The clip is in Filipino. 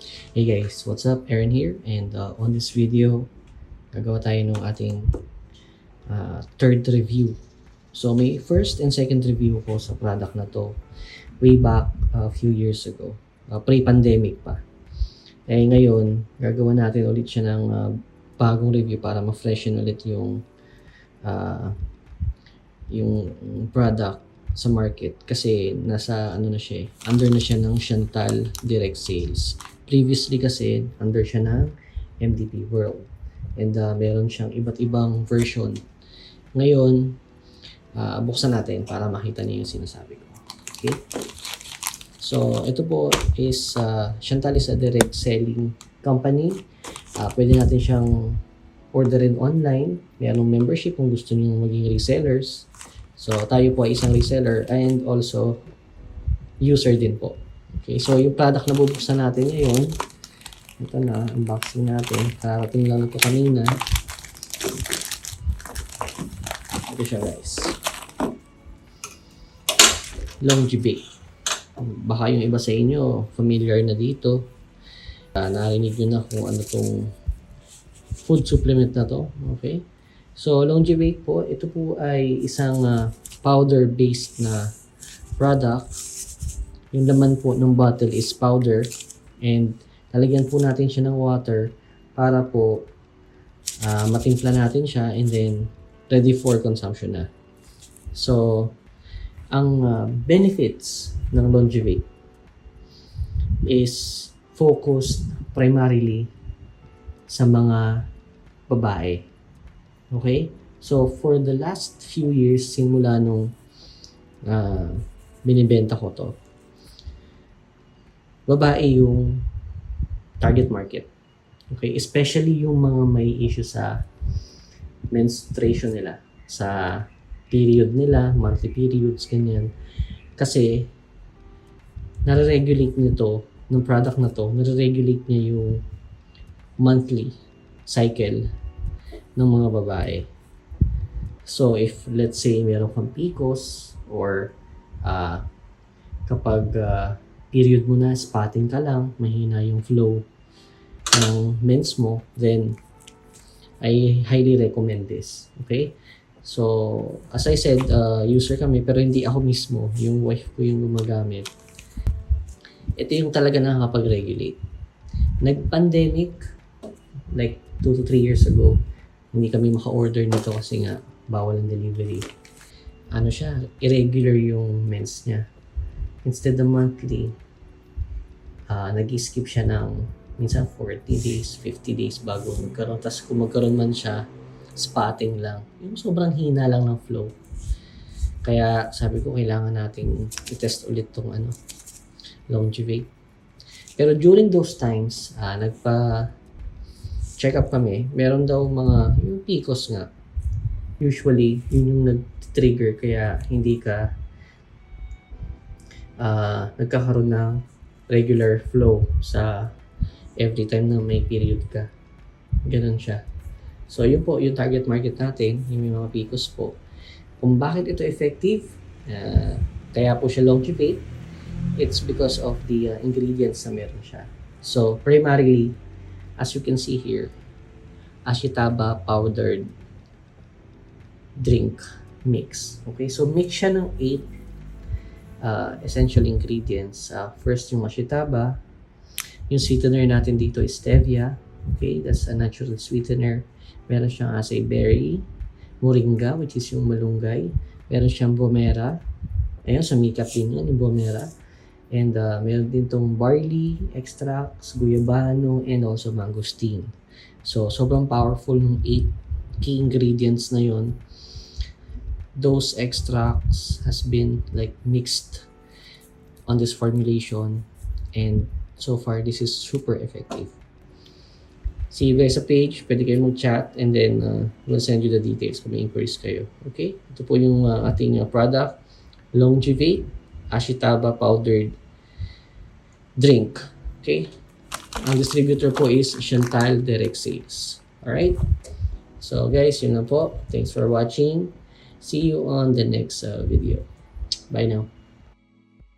Hey guys, what's up? Aaron here and uh, on this video, gagawa tayo ng ating uh, third review. So may first and second review ko sa product na to way back a few years ago. Uh, pre-pandemic pa. Eh ngayon, gagawa natin ulit siya ng uh, bagong review para ma-freshen ulit yung uh, yung product sa market kasi nasa ano na siya eh, under na siya ng Chantal Direct Sales. Previously kasi under siya ng MDP World and uh, meron siyang iba't ibang version. Ngayon, uh, buksan natin para makita niyo yung sinasabi ko. Okay? So, ito po is uh, Chantal is a direct selling company. Uh, pwede natin siyang orderin online. Merong membership kung gusto niyo maging resellers. So, tayo po ay isang reseller and also user din po. Okay, so yung product na bubuksan natin ngayon, ito na, unboxing natin. Karating lang ito kanina. Ito siya guys. Longevate. Baka yung iba sa inyo, familiar na dito. Uh, narinig nyo na kung ano tong food supplement na to. Okay? So, Longevate po, ito po ay isang uh, powder-based na product. Yung laman po ng bottle is powder and lalagyan po natin siya ng water para po uh, matimpla natin siya and then ready for consumption na. So, ang uh, benefits ng Longevate is focused primarily sa mga babae. Okay? So, for the last few years, simula nung uh, binibenta ko to, babae yung target market. Okay? Especially yung mga may issue sa menstruation nila, sa period nila, monthly periods, ganyan. Kasi, nare-regulate nito, ng product na to, nare-regulate niya yung monthly cycle ng mga babae. So, if let's say meron kang PCOS or uh, kapag uh, period mo na, spotting ka lang, mahina yung flow ng mens mo, then I highly recommend this. Okay? So, as I said, uh, user kami, pero hindi ako mismo. Yung wife ko yung gumagamit. Ito yung talaga nakakapag-regulate. Nag-pandemic, like 2 to 3 years ago, hindi kami maka-order nito kasi nga bawal ang delivery. Ano siya, irregular yung mens niya. Instead of monthly, uh, nag-skip siya ng minsan 40 days, 50 days bago magkaroon. Tapos kung magkaroon man siya, spotting lang. Yung sobrang hina lang ng flow. Kaya sabi ko, kailangan nating i-test ulit tong ano, Longevate. Pero during those times, uh, nagpa check up kami, meron daw mga, yung PCOS nga, usually, yun yung nag-trigger kaya hindi ka uh, nagkakaroon ng regular flow sa every time na may period ka. Ganun siya. So, yun po, yung target market natin, yung mga PCOS po. Kung bakit ito effective, uh, kaya po siya longevate, it's because of the uh, ingredients na meron siya. So, primarily, as you can see here, ashitaba powdered drink mix. Okay, so mix siya ng 8 uh, essential ingredients. Uh, first yung ashitaba, yung sweetener natin dito is stevia. Okay, that's a natural sweetener. Meron siyang acai berry, moringa, which is yung malunggay. Meron siyang bomera. Ayun, sumikap din yan, yung bomera. And uh, meron din tong barley extracts, guyabano, and also mangosteen. So, sobrang powerful ng 8 key ingredients na yon. Those extracts has been like mixed on this formulation and so far this is super effective. See you guys sa page. Pwede kayo mag-chat and then uh, we'll send you the details kung may inquiries kayo. Okay? Ito po yung uh, ating uh, product. Longevate Ashitaba powdered drink. Okay? Ang distributor po is Chantal Direct Sales. Alright? So guys, yun na po. Thanks for watching. See you on the next uh, video. Bye now.